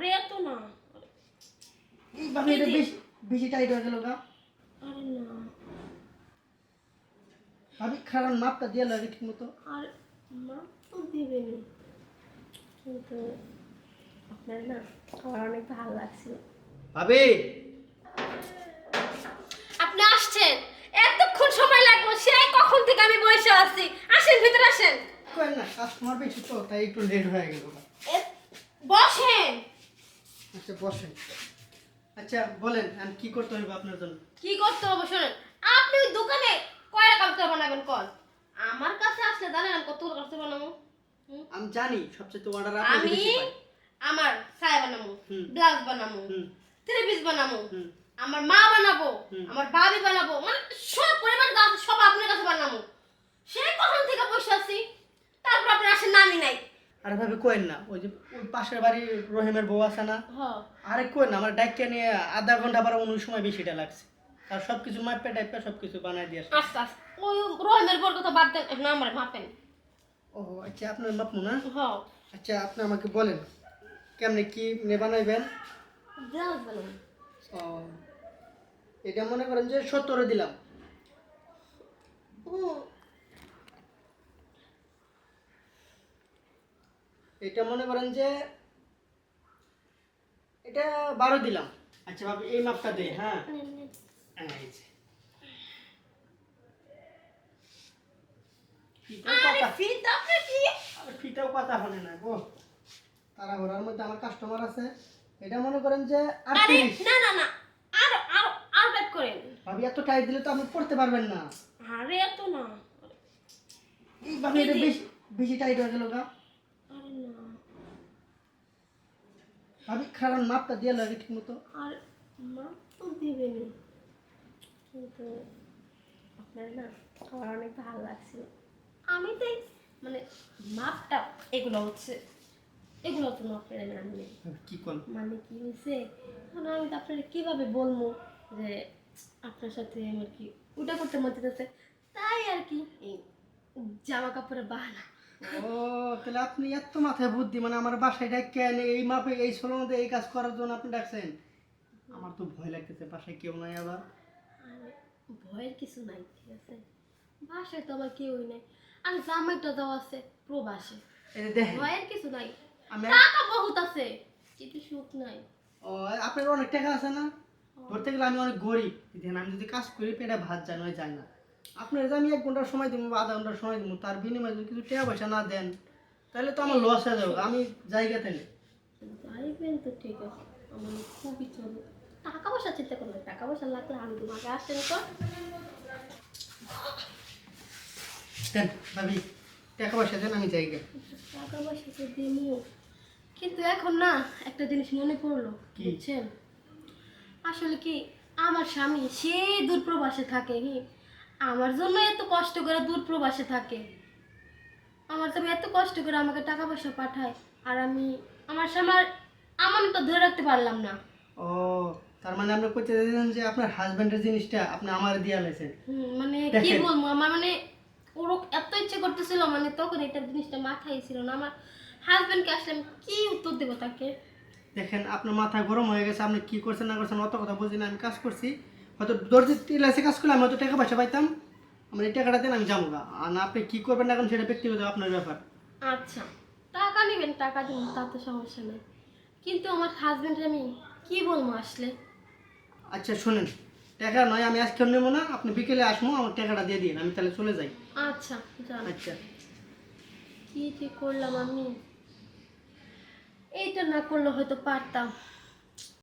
আরে এত না। এই ভাবি এটা বেশি বেশি টাইট হয়ে গেল গা। আরে না। ভাবি খারাপ মাপটা দিয়ে লাগে ঠিক মতো আর মা তো দিবেনি কিন্তু আপনার না আমার অনেক ভালো লাগছিল। ভাবি! আপনি আসছেন। এতক্ষণ সময় লাগল সেই কখন থেকে আমি বসে আছি? আসেন ভিতরে আসেন। কই না কাস্টমার বেশি তো তাই একটু লেট হয়ে গেল। বসেন। আচ্ছা বসেন। আচ্ছা বলেন আমি কি করতে হবে আপনার জন্য? কি করতে হবে শোনেন আপনি ওই দোকানে কয়টা কাপড় বানাবেন কল আমার কাছে আসলে জানেন আমি কত কাপড় বানাবো? আমি জানি সবচেয়ে অর্ডার আপনি আমি আমার ছায়া বানাবো। ব্লাউজ বানাবো থ্রি পিস বানাবো আমার মা বানাবো। আমার ভাবি বানাবো মানে সব পরিবার সব আপনার কাছে বানাবো। সেই কখন থেকে বসে আছি তারপর আপনি আসেন নামি নাই আর ভাবি কোয়েন না। ওই যে ওই পাশের বাড়ি রহিমের বউ আছে না আরে কোয়েন না আমার ডাইকে নিয়ে আধা ঘণ্টা পর অন্য সময় বেশিটা লাগছে। আর সব কিছু মাপে টাইপে সব কিছু বানাই দিয়ে আসে আস্তে আস্তে ওই রহিমের বর কথা বাদ দেন না আমার মাপেন। ও আচ্ছা আপনার মাপমু না? হ। আচ্ছা আপনি আমাকে বলেন কেমনে কি নে বানাইবেন? ও এটা মনে করেন যে সত্তরে দিলাম। হুম এটা মনে করেন যে এটা বারো দিলাম। আচ্ছা ভাবি এই মাপটা দে হ্যাঁ। নেন, নেন। এই যে। ফিতাও আরে কথা- ফিতা আপনি কি? আরে ফিতাও কথা হলে না গো। তারা ঘোরার মধ্যে আমার কাস্টমার আছে। এটা মনে করেন যে আটত্রিশ না না না। আরও আরও আরও টাইপ করেন। ভাবি এত টাইট দিলে তো আপনি পড়তে পারবেন না। আরে এত না। এই এটা বেশি বেশি টাইট হয়ে গেল গা আরে না ভাবি খারাপ মাপটা দিয়ে লাগে ঠিক মতো আর মাপ তো দিবেনি। কিন্তু আপনার না আমার অনেক ভালো লাগছিল। আমি তো এই- মানে মাপটা এগুলো হচ্ছে এগুলো তো না আপনার আমি নেই কি কোন? মানে কি হয়েছে এখন আমি তো আপনার কীভাবে বলব যে আপনার সাথে আমার কি ওটা করতে মন চাইতেছে তাই আর কি এই জামা কাপড়ের বাহানা। ও তাহলে আপনি এত মাথায় বুদ্ধি মানে আমার বাসায় ডাকে এনে এই মাপে এই এই কাজ করার জন্য আপনি ডাকছেন? আমার তো ভয় লাগতেছে বাসায় কেউ নাই আবার। ভয়ের কিছু নাই ঠিক আছে? বাসায় তো আমার কেউই নাই। আর জামাইটা দেওয়া আছে প্রবাসে। ভয়ের কিছু নাই। টাকা বহুত আছে কিন্তু সুখ নাই। ও আপনার অনেক টাকা আছে না? ধরতে গেলে আমি অনেক গরিব। দেখেন আমি যদি কাজ করি পেটে ভাত নয় যায় না। আপনার যে আমি এক ঘণ্টার সময় দিব বা আধা ঘণ্টার সময় দিব তার বিনিময়ে যদি কিছু টাকা পয়সা না দেন তাহলে তো আমার লস হয়ে যাবে আমি জায়গা থেকে যাইবেন তো ঠিক আছে আমার খুবই চলে। টাকা পয়সা চিন্তা করলে টাকা পয়সা লাগলে আমি তোমাকে আসেন তো দেন ভাবি টাকা পয়সা দেন আমি জায়গা। টাকা পয়সা তো দিমু। কিন্তু এখন না একটা জিনিস মনে পড়ল? বুঝছেন? আসলে কি আমার স্বামী সেই দূর প্রবাসে থাকে কি? আমার জন্য এত কষ্ট করে দূর প্রবাসে থাকে। আমার স্বামী এত কষ্ট করে আমাকে টাকা পয়সা পাঠায় আর আমি আমার স্বামী আমার তো ধরে রাখতে পারলাম না। ও তার মানে আপনি কইতে চাইছেন যে আপনার হাজবেন্ডের জিনিসটা আপনি আমার দিয়া লাইছেন। মানে কি। বলব আমার মানে ওর এত ইচ্ছে করতেছিল মানে তখন এটা জিনিসটা মাথায় ছিল না। আমার হাজবেন্ডকে আসলে আমি কি উত্তর দেবো তাকে? দেখেন আপনার মাথা গরম হয়ে গেছে আপনি কি করছেন না করছেন অত কথা বুঝি না আমি কাজ করছি। হয়তো দর্জি টিলাসে কাজ করলে আমি হয়তো টাকা পয়সা পাইতাম। আমার এই টাকাটা দেন আমি যাব গা। আর না আপনি কি করবেন না এখন সেটা ব্যক্তিগত আপনার ব্যাপার। আচ্ছা টাকা নেবেন টাকা দিন তাতে সমস্যা নেই। কিন্তু আমার হাজবেন্ডের আমি কি বলব আসলে? আচ্ছা শুনেন টাকা নয় আমি আজকে নেব না আপনি বিকেলে আসব আমার টাকাটা দিয়ে দিন আমি তাহলে চলে যাই। আচ্ছা জান আচ্ছা। কি ঠিক করলাম আমি? এইটা না করলে হয়তো পারতাম।